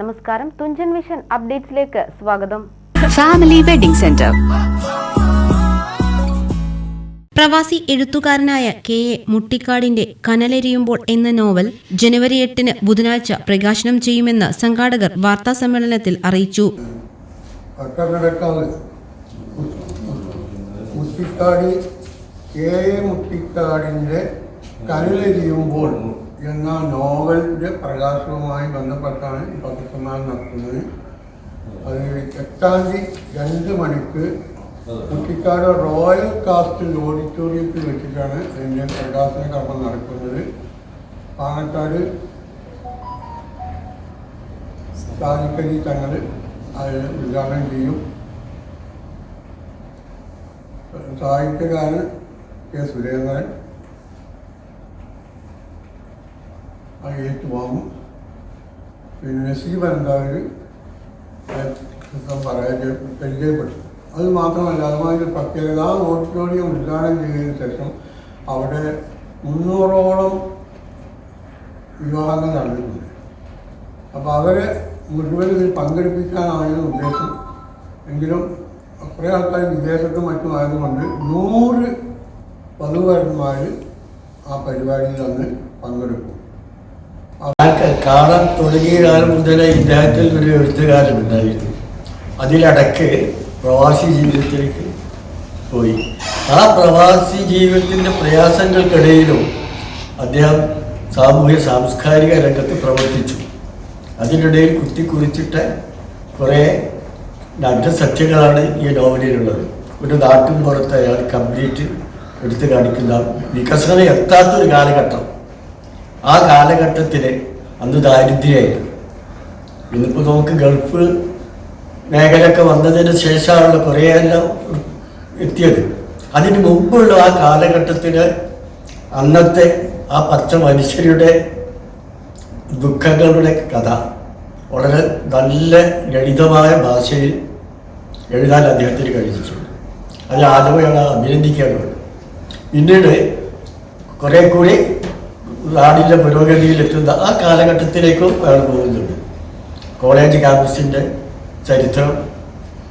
നമസ്കാരം. തുഞ്ചൻ മിഷൻ അപ്ഡേറ്റ്സിലേക്ക് സ്വാഗതം. Family wedding centre. പ്രവാസി എഴുത്തുകാരനായ കെ എ മുട്ടിക്കാടിന്റെ കനലെരിയുമ്പോൾ എന്ന നോവൽ ജനുവരി എട്ടിന് ബുധനാഴ്ച പ്രകാശനം ചെയ്യുമെന്ന് സംഘാടകർ വാർത്താസമ്മേളനത്തിൽ അറിയിച്ചു. പട്ടണക്കാവ് മുട്ടിക്കാട് കെ കനലെരിയുമ്പോൾ എന്ന നോവലിന്റെ പ്രകാശവുമായി ബന്ധപ്പെട്ടാണ് ഈ പത്രസമ്മേളനം നടത്തുന്നത്. അത് എട്ടാം തീയതി രണ്ട് മണിക്ക് കുട്ടിക്കാട് റോയൽ കാസ്റ്റിൽ ഓഡിറ്റോറിയത്തിൽ വെച്ചിട്ടാണ് അതിന്റെ പ്രകാശന കർമ്മം നടക്കുന്നത്. പാണക്കാട് സാധിക്കലി തങ്ങൾ അത് ഉദ്ഘാടനം ചെയ്യും. സാഹിത്യകാരൻ കെ സുരേന്ദ്രൻ. അത് ഏറ്റുവാങ്ങും പിന്നെ നസീബ് എന്തായാലും പറയാൻ പരിചയപ്പെട്ടു അത് മാത്രമല്ല അതുമായി ഒരു പ്രത്യേകത ആ ഓഡിറ്റോറിയം ഉദ്ഘാടനം ചെയ്തതിനു ശേഷം അവിടെ മുന്നൂറോളം വിവാഹങ്ങൾ നടന്നിട്ടുണ്ട്. അപ്പോൾ അവരെ മുഴുവൻ ഇതിൽ പങ്കെടുപ്പിക്കാനായിരുന്നു ഉദ്ദേശം. എങ്കിലും കുറേ ആൾക്കാർ വിദേശത്തും മറ്റും ആയതുകൊണ്ട് നൂറ് വധുവരന്മാർ ആ പരിപാടിയിൽ അന്ന് പങ്കെടുക്കും. കാണാൻ തുടങ്ങിയ കാലം മുതലേ ഇദ്ദേഹത്തിൽ ഒരു എഴുത്തുകാരനുണ്ടായിരുന്നു. അതിലടക്ക് പ്രവാസി ജീവിതത്തിലേക്ക് പോയി. ആ പ്രവാസി ജീവിതത്തിന്റെ പ്രയാസങ്ങൾക്കിടയിലും അദ്ദേഹം സാമൂഹ്യ സാംസ്കാരിക രംഗത്ത് പ്രവർത്തിച്ചു. അതിനിടയിൽ കുത്തിക്കുറിച്ചിട്ട് കുറേ നഗ്നസത്യങ്ങളാണ് ഈ നോവലിലുള്ളത്. ഒരു നാട്ടും പുറത്ത് അയാൾ കംപ്ലീറ്റ് എടുത്തു കാണിക്കുന്ന വികസനം എത്താത്തൊരു കാലഘട്ടം. ആ കാലഘട്ടത്തിൽ അന്ന് ദാരിദ്ര്യമായിരുന്നു. ഇന്നിപ്പോൾ നമുക്ക് ഗൾഫ് മേഖലയൊക്കെ വന്നതിന് ശേഷമാണല്ലോ കുറേയെല്ലാം എത്തിയത്. അതിന് മുമ്പുള്ള ആ കാലഘട്ടത്തിൽ അന്നത്തെ ആ പച്ച മനുഷ്യരുടെ ദുഃഖങ്ങളുടെ കഥ വളരെ നല്ല ലളിതമായ ഭാഷയിൽ എഴുതാൻ അദ്ദേഹത്തിന് കഴിഞ്ഞിട്ടുണ്ട്. അത് ആദ്യമേ അയാൾ അഭിനന്ദിക്കാൻ വേണം പിന്നീട് കുറേ കൂടി നാടിന്റെ പുരോഗതിയിലെത്തുന്ന ആ കാലഘട്ടത്തിലേക്കും അയാൾ പോകുന്നുണ്ട്. കോളേജ് ക്യാമ്പസിന്റെ ചരിത്രം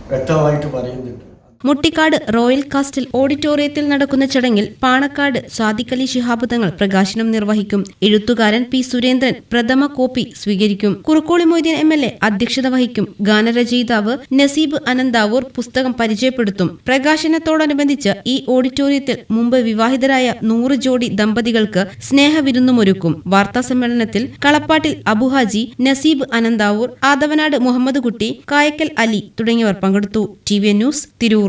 വ്യക്തമായിട്ട് പറയുന്നുണ്ട്. മുട്ടിക്കാട് റോയൽ കാസ്റ്റിൽ ഓഡിറ്റോറിയത്തിൽ നടക്കുന്ന ചടങ്ങിൽ പാണക്കാട് സാദിഖലി ശിഹാബ് തങ്ങൾ പ്രകാശനം നിർവഹിക്കും. എഴുത്തുകാരൻ പി സുരേന്ദ്രൻ പ്രഥമ കോപ്പി സ്വീകരിക്കും. Kurukkoli Moitheen M L A അധ്യക്ഷത വഹിക്കും. ഗാനരചയിതാവ് നസീബ് അനന്താവൂർ പുസ്തകം പരിചയപ്പെടുത്തും. പ്രകാശനത്തോടനുബന്ധിച്ച് ഈ ഓഡിറ്റോറിയത്തിൽ മുമ്പ് വിവാഹിതരായ നൂറ് ജോഡി ദമ്പതികൾക്ക് സ്നേഹവിരുന്നുമൊരുക്കും. വാർത്താ സമ്മേളനത്തിൽ കളപ്പാട്ടിൽ അബുഹാജി നസീബ് അനന്താവൂർ ആദവനാട് മുഹമ്മദ് കുട്ടി കായക്കൽ അലി തുടങ്ങിയവർ പങ്കെടുത്തു. T V news Tirur.